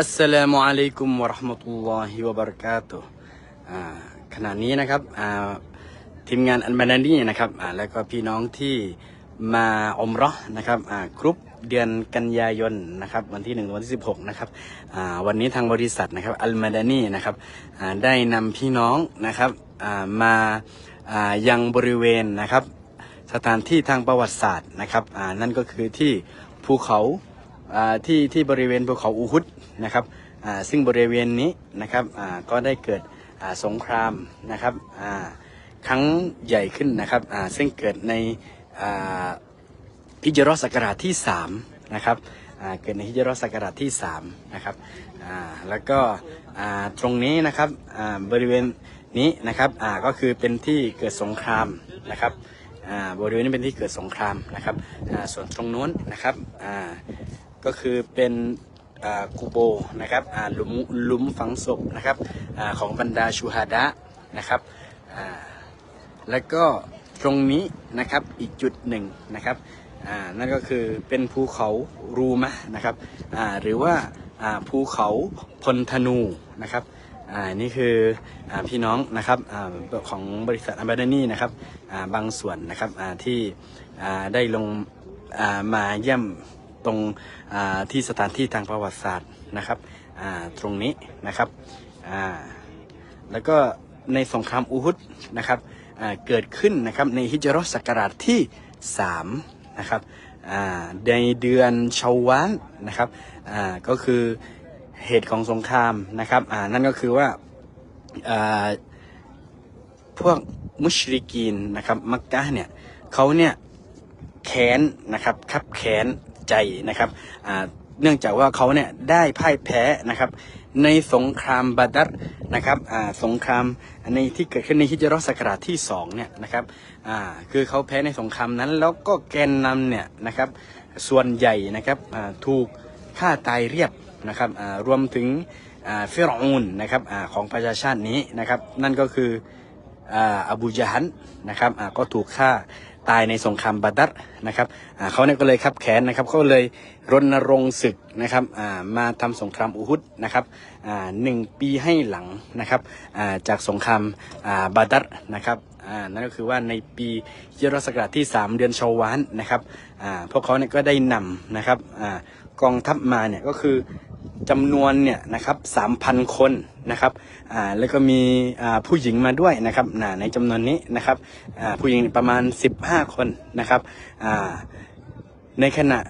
อัสสลามุอะลัยกุมวะราะห์มะตุลลอฮิวะบะเราะกาตุขณะนี้นะครับทีมงานอันมานานี่นะครับแล้วก็พี่น้องที่มาอมราะห์นะครับกรุ๊ปเดือนกันยายนนะครับวันที่1ถึงวันที่ 16นะครับวันนี้ทางบริษัทนะครับอัลมาดานีนะครับได้นำพี่น้องนะครับมายังบริเวณนะครับสถานที่ทางประวัติศาสตร์นะครับนั่นก็คือที่ภูเขา ที่ที่บริเวณภูเขาอูฮุดนะครับซึ่งบริเวณนี้นะครับก็ได้เกิดสงครามนะครับครั้งใหญ่ขึ้นนะครับซึ่งเกิดในฮิจรัสศักราชที่3นะครับเกิดในฮิจรัสศักราชที่3นะครับแล้วก็ตรงนี้นะครับบริเวณนี้นะครับก็คือเป็นที่เกิดสงครามนะครับบริเวณนี้เป็นที่เกิดสงครามนะครับส่วนตรงนู้นนะครับ ก็คือเป็นกูโบนะครับหลุมหลุมฝังศพนะครับอของบรรดาชูฮาดะนะครับแล้วก็ตรงนี้นะครับอีกจุดหนึ่งนะครับนั่นก็คือเป็นภูเขารูมะนะครับหรือว่าภูเขาพลธนูนะครับนี่คืออพี่น้องนะครับอของบริษัทอัมบาดานี่นะครับบางส่วนนะครับที่ได้ลงมาเยี่ยม ตรงที่สถานที่ทางประวัติศาสตร์นะครับตรงนี้นะครับแล้วก็ในสงครามอูฮุดนะครับเกิดขึ้นนะครับในฮิจรัสศักราชที่3นะครับในเดือนชาวาลนะครับก็คือเหตุของสงครามนะครับนั่นก็คือว่าพวกมุชริกีนนะครับมักกะเนี่ยเขาเนี่ยแค้นนะครับคับแค้น ใจนะครับเนื่องจากว่าเขาเนี่ยได้พ่ายแพ้นะครับ ในสงครามบาดัรนะครับสงครามในที่เกิดขึ้นในฮิจรัสกราชที่สองเนี่ยนะครับคือเขาแพ้ในสงครามนั้น แล้วก็แกนนำเนี่ยนะครับส่วนใหญ่นะครับถูกฆ่าตายเรียบนะครับรวมถึงฟิรอูนนะครับอของประชาชาตินี้นะครับ นั่นก็คืออาอบูจาฮันนะครับก็ถูกฆ่า ตายในสงครามบาดัรนะครับเขาเนี่ยก็เลยขับแขนนะครับเขาเลยรณรงค์ศึกนะครับมาทำสงครามอูฮุดนะครับหนึ่งปีให้หลังนะครับจากสงครามบาดัรนะครับนั่นก็คือว่าในปีฮิจรัสศักราชที่ 3 เดือนชาวานนะครับพวกเขาเนี่ยก็ได้นำนะครับอกองทัพมาเนี่ยก็คือจำนวนเนี่ยนะครับสามพันคน นะครับอ่าแล้วก็มีอ่าผู้หญิงมาด้วยนะครับอ่าในจำนวนนี้นะครับอ่าผู้หญิงประมาณ 15 คนนะครับอ่าในขณะ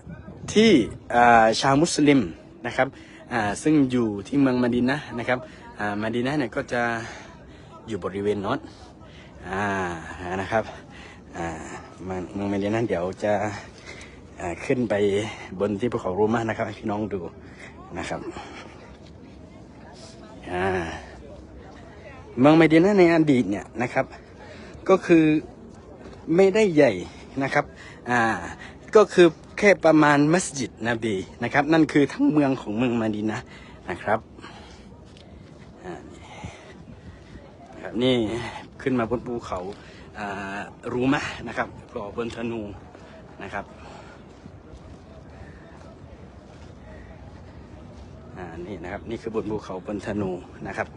ที่อ่าชาวมุสลิมนะครับอ่าซึ่งอยู่ที่เมืองมะดีนะนะครับอ่ามะดีนะเนี่ยก็จะอยู่บริเวณนอนอ่านะครับอ่าเมืองเมืองมะดีนะเดี๋ยวจะขึ้นไปบนที่ภูเขารูมะนะครับให้พี่น้องดูนะครับ เมืองไมดีนะในอดีตเนี่ยนะครับ ก็คือไม่ได้ใหญ่นะครับอ่าก็คือแค่ประมาณมัสยิดนบีนะครับ นั่นคือทั้งเมืองของเมืองมาดีนะนะครับอ่านี่ครับนี่ขึ้นมาบนภูเขาอ่ารูมะนะครับก่อบนธนูนะครับ อ่า นี่นะครับ นี่คือบนภูเขาบนธนูนะครับ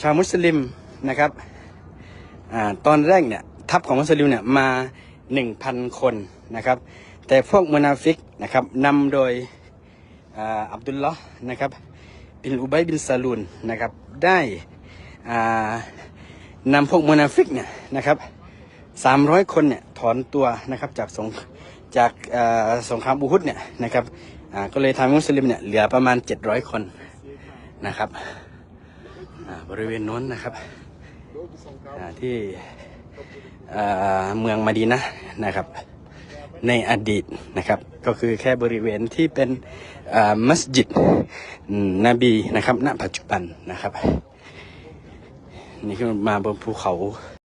ชาวมุสลิมนะครับอตอนแรกเนี่ย ทัพของมุสลิมเนี่ยมาหนึ่งพันคนนะครับ แต่พวกมุนาฟิกนะครับนำโดยอ,อับดุลลอฮ์นะครับบินอุบัยบินซาลูนนะครับ ได้นำพวกมุนาฟิกเนี่ยนะครับ สามร้อยคนเนี่ยถอนตัวนะครับจากสงจากสงครามอูฮุดเนี่ยนะครับก็เลยทำให้มุสลิมเนี่ยเหลือประมาณเจ็ดร้อยคนนะครับบริเวณน้นนะครับที่เมืองมาดีนะนะครับในอดีตนะครับก็คือแค่บริเวณที่เป็นมัสยิดนบีนะครับณปัจจุบันนะครับนี่คือมาบนภูเขา